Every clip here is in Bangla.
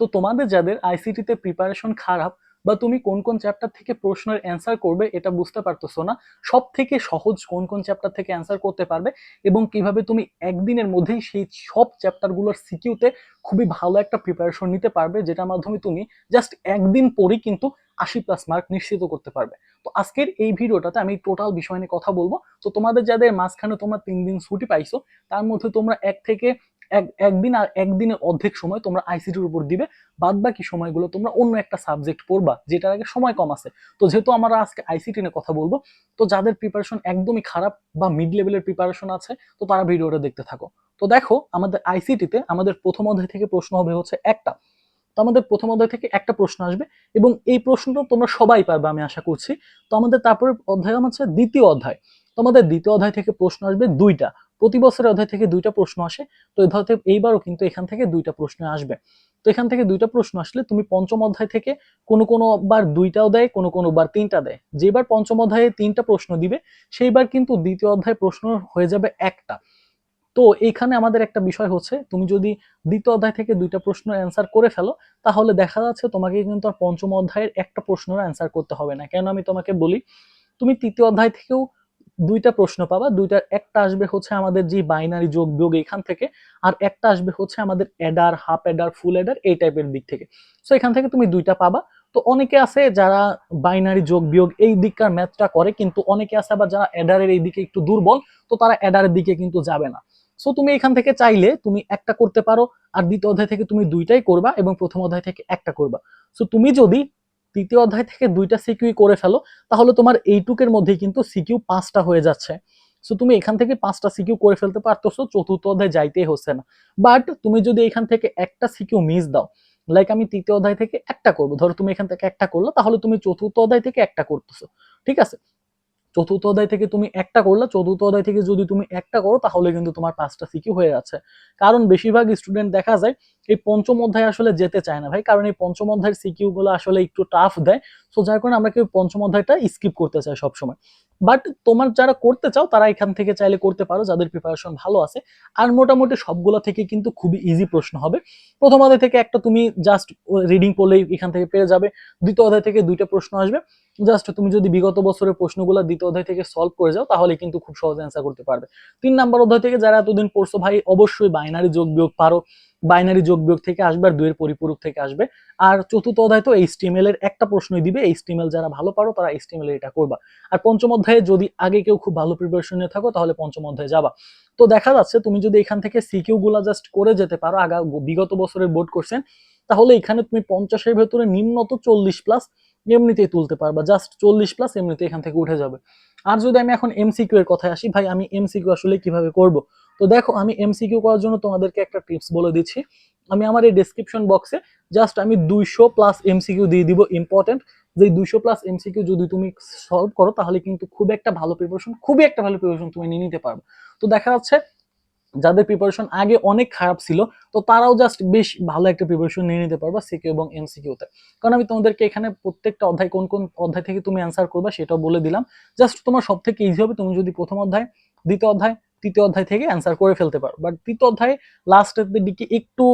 তো তোমাদের যাদের আইসিটিতে প্রিপারেশন খারাপ বা তুমি কোন কোন চ্যাপ্টার থেকে প্রশ্নের অ্যান্সার করবে এটা বুঝতে পারতেছো না সব থেকে সহজ কোন কোন চ্যাপ্টার থেকে অ্যান্সার করতে পারবে এবং কীভাবে তুমি একদিনের মধ্যেই সেই সব চ্যাপ্টারগুলোর সিকিউতে খুবই ভালো একটা প্রিপারেশন নিতে পারবে, যেটার মাধ্যমে তুমি জাস্ট একদিন পরেই কিন্তু আশি প্লাস মার্ক নিশ্চিত করতে পারবে। তো আজকের এই ভিডিওটাতে আমি টোটাল বিষয় নিয়ে কথা বলব। তো তোমাদের যাদের মাঝখানে তোমরা তিন দিন ছুটি পাইছো, তার মধ্যে তোমরা এক থেকে এক, একদিন আর একদিনের অর্ধেক সময় তোমরা আইসিটির উপর দিবে বাদ বাকি সময়গুলো তোমরা অন্য একটা সাবজেক্ট পড়বা, যেটার আগে সময় কম আছে। তো যেহেতু আমরা আজকে আইসিটি নিয়ে কথা বলব, তো যাদের প্রিপারেশন একদমই খারাপ বা মিড লেভেলের প্রিপারেশন আছে, তো তারা ভিডিওটা দেখতে থাকো। তো দেখো, আমাদের আইসিটিতে আমাদের প্রথম অধ্যায় থেকে প্রশ্ন হবে হচ্ছে একটা। তো আমাদের প্রথম অধ্যায় থেকে একটা প্রশ্ন আসবে, এবং এই প্রশ্নটা তোমরা সবাই পারবে আমি আশা করছি। তো আমাদের তারপরে অধ্যায় হচ্ছে দ্বিতীয় অধ্যায়। তো আমাদের দ্বিতীয় অধ্যায় থেকে প্রশ্ন আসবে দুইটা। প্রতি বছরের অধ্যায় থেকে দুইটা প্রশ্ন আসে, তো ধরতে এইবারও কিন্তু এখান থেকে দুইটা প্রশ্ন আসবে। তো এখান থেকে দুইটা প্রশ্ন আসলে তুমি পঞ্চম অধ্যায় থেকে কোনো কোনো বার দুইটাও দেয়, কোনো কোনো বার তিনটা দেয়। যেবার পঞ্চম অধ্যায়ে তিনটা প্রশ্ন দিবে, সেইবার কিন্তু দ্বিতীয় অধ্যায় প্রশ্ন হয়ে যাবে একটা। তো এইখানে আমাদের একটা বিষয় হচ্ছে, তুমি যদি দ্বিতীয় অধ্যায় থেকে দুইটা প্রশ্ন অ্যান্সার করে ফেলো, তাহলে দেখা যাচ্ছে তোমাকে কিন্তু আর পঞ্চম অধ্যায়ের একটা প্রশ্নের অ্যান্সার করতে হবে না। কেন আমি তোমাকে বলি, তুমি তৃতীয় অধ্যায় থেকেও দুইটা প্রশ্ন পাবা, দুইটার একটা আসবে হচ্ছে আমাদের যে বাইনারি যোগ বিয়োগ এখান থেকে, আর একটা আসবে হচ্ছে আমাদের এডার হাফ এডার ফুল এডার এই টাইপের দিক থেকে। সো এখান থেকে তুমি দুইটা পাবা। তো অনেকে আছে যারা বাইনারি যোগ বিয়োগ এই দিককার ম্যাথটা করে, কিন্তু অনেকে আছে আবার যারা এডারের এই দিকে একটু দুর্বল, তো তারা এডারের দিকে কিন্তু যাবে না। সো তুমি এখান থেকে চাইলে তুমি একটা করতে পারো, আর দ্বিতীয় অধ্যায় থেকে তুমি দুইটাই করবা এবং প্রথম অধ্যায় থেকে একটা করবা। সো তুমি যদি তৃতীয় অধ্যায় থেকে দুইটা সিকিউ করে ফেলো, তাহলে তোমার এইটুকের মধ্যেই কিন্তু সিকিউ পাঁচটা হয়ে যাচ্ছে। সো তুমি এখান থেকে পাঁচটা সিকিউ করে ফেলতে পারতেছো, চতুর্থ অধ্যায় যাইতেই হচ্ছে না। বাট তুমি যদি এখান থেকে একটা সিকিউ মিস দাও লাইক আমি তৃতীয় অধ্যায় থেকে একটা করব, ধরো তুমি এখান থেকে একটা করল, তাহলে তুমি চতুর্থ অধ্যায় থেকে একটা করতেছো, ঠিক আছে? চতুর্থ অধ্যায় থেকে তুমি একটা করলে, চতুর্থ অধ্যায় থেকে যদি তুমি একটা করো, তাহলে কিন্তু তোমার পাঁচটা সিকিউ হয়ে যাচ্ছে। কারণ বেশিরভাগ স্টুডেন্ট দেখা যায়, এই পঞ্চম অধ্যায় আসলে যেতে চায় না ভাই, কারণ এই পঞ্চম অধ্যায়ের সিকিউ গুলো আসলে একটু টাফ দেয়। সো যার কারণে আমরা কেউ পঞ্চম অধ্যায়টা স্কিপ করতে চাই সবসময়। বাট তোমার যারা করতে চাও, তারা এখান থেকে চাইলে করতে পারো, যাদের প্রিপারেশন ভালো আছে। আর মোটামুটি সবগুলো থেকে কিন্তু খুবই ইজি প্রশ্ন হবে। প্রথম অধ্যায় থেকে একটা তুমি জাস্ট রিডিং পড়লেই এখান থেকে পেয়ে যাবে। দ্বিতীয় অধ্যায় থেকে দুইটা প্রশ্ন আসবে। জাস্ট তুমি যদি বিগত বছরের প্রশ্নগুলো দ্বিতীয় অধ্যায় থেকে সলভ করে যাও, তাহলে কিন্তু খুব সহজে অ্যান্সার করতে পারবে। তিন নাম্বার অধ্যায় থেকে যারা এতদিন পড়ছো ভাই অবশ্যই বাইনারি যোগ বিয়োগ পারো। বাইনারি যোগ বিয়োগ থেকে আসবে আর দুইয়ের পরিপূরক থেকে আসবে। আর চতুর্থ অধ্যায় তো এইচটিএমএল এর একটা প্রশ্নই দিবে এইচটিএমএল যারা ভালো পারো, তারা এইচটিএমএল এটা করবা। আর পঞ্চম অধ্যায়ে যদি আগে কেউ খুব ভালো প্রিপারেশন নিয়ে থাকো, তাহলে পঞ্চম অধ্যায়ে যাবা। তো দেখা যাচ্ছে তুমি যদি এখান থেকে সিকিউ গুলা জাস্ট করে যেতে পারো, আগা বিগত বছরের বোর্ড করছেন তাহলে এখানে তুমি পঞ্চাশের ভেতরে নিম্নত চল্লিশ প্লাস এমনিতেই তুলতে পারবা জাস্ট চল্লিশ প্লাস এমনিতে এখান থেকে উঠে যাবে। আর যদি আমি এখন এমসিকিউ এর কথায় আসি, ভাই, আমি এমসিকিউ আসলে কীভাবে করব? তো দেখো, আমি এমসিকিউ করার জন্য তোমাদেরকে একটা টিপস বলে দিচ্ছি। আমি আমার এই ডেসক্রিপশন বক্সে জাস্ট আমি দুইশো প্লাস এমসিকিউ দিয়ে দিব ইম্পর্টেন্ট যে দুইশো প্লাস এমসিকিউ যদি তুমি সলভ করো, তাহলে কিন্তু খুব একটা ভালো প্রিপারেশন খুবই একটা ভালো প্রিপারেশন তুমি নিয়ে নিতে পারবে। তো দেখা যাচ্ছে যাদের প্রিপারেশন আগে অনেক খারাপ ছিল, তো তারাও জাস্ট বেশ ভালো একটা প্রিপারেশন নিয়ে নিতে পারবা সিকিউ এবং এমসিকিউতে কারণ আমি তোমাদেরকে এখানে প্রত্যেকটা অধ্যায় কোন কোন অধ্যায় থেকে তুমি অ্যান্সার করবা সেটাও বলে দিলাম। জাস্ট তোমার সব থেকে ইজি হবে, তুমি যদি প্রথম অধ্যায়, দ্বিতীয় অধ্যায়, তৃতীয় অধ্যায় থেকে অ্যান্সার করে ফেলতে পারো। বাট তৃতীয় অধ্যায় লাস্টের দিকে একটু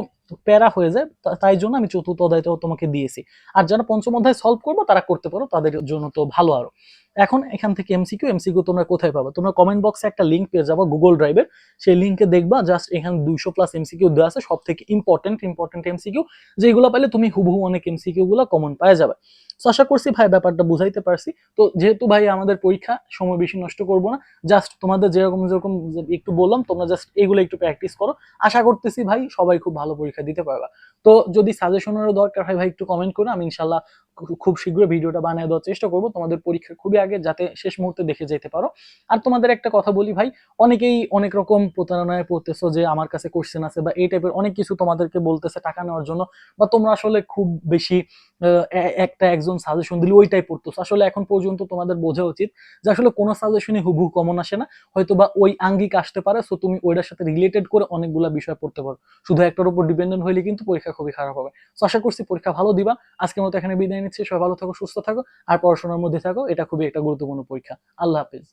প্যারা হয়ে যায় তাই জন্য আমি চতুর্থ অধ্যায়টাও তোমাকে দিয়েছি। আর যারা পঞ্চম অধ্যায় সলভ করব, তারা করতে পারো, তাদের জন্য তো ভালো আরও। এখন এখান থেকে এমসিকিউ এমসিকিউ তোমরা কোথায় পাবো? তোমরা কমেন্ট বক্সে একটা লিঙ্ক পেয়ে যাব গুগল ড্রাইভের সেই লিঙ্কে দেখবা জাস্ট এখানে দুইশো প্লাস এমসিকিউ দেওয়া আছে সব থেকে ইম্পর্টেন্ট ইম্পর্টেন্ট এমসিকিউ যেগুলো পাইলে তুমি হুবহু অনেক এমসিকিউ গুলো কমন পাওয়া যাবে। তো আশা করছি ভাই ব্যাপারটা বুঝাইতে পারছি। তো যেহেতু ভাই আমাদের পরীক্ষা, সময় বেশি নষ্ট করব না জাস্ট তোমাদের যেরকম যেরকম একটু বললাম, তোমরা জাস্ট এগুলো একটু প্র্যাকটিস করো। আশা করতেছি ভাই সবাই খুব ভালো পরীক্ষা দিতে পারবা। তো যদি সাজেশনেরও দরকার হয় ভাই, একটু কমেন্ট করো, আমি ইনশাল্লাহ খুব শীঘ্রই ভিডিওটা বানিয়ে দেওয়ার চেষ্টা করব। তোমাদের পরীক্ষার খুবই আগে যাতে শেষ মুহূর্তে দেখে যেতে পারো। আর তোমাদের একটা কথা বলি ভাই, অনেকেই অনেক রকম প্রতারণায় পড়তেছো যে আমার কাছে কোশ্চেন আছে বা এই টাইপের অনেক কিছু তোমাদেরকে বলতেছে টাকা নেওয়ার জন্য, বা তোমরা আসলে খুব বেশি একটা একজন সাজেশন দিলে ওইটাই পড়তেছো আসলে এখন পর্যন্ত তোমাদের বোঝা উচিত যে আসলে কোনো সাজেশনই হুবহু কমন আসে না। হয়তো বা ওই আঙ্গিক আসতে পারে সো তুমি ওইটার সাথে রিলেটেড করে অনেকগুলো বিষয় পড়তে পারো। শুধু একটার উপর ডিপেন্ডেন্ট হইলে কিন্তু পরীক্ষা খুবই খারাপ হবে। তো আশা করছি পরীক্ষা ভালো দিবা। আজকের মতো এখানে বিদায় নিচ্ছি। সবাই ভালো থাকো, সুস্থ থাকো, আর পড়াশোনার মধ্যে থাকো। এটা খুবই একটা গুরুত্বপূর্ণ পরীক্ষা। আল্লাহ হাফিজ।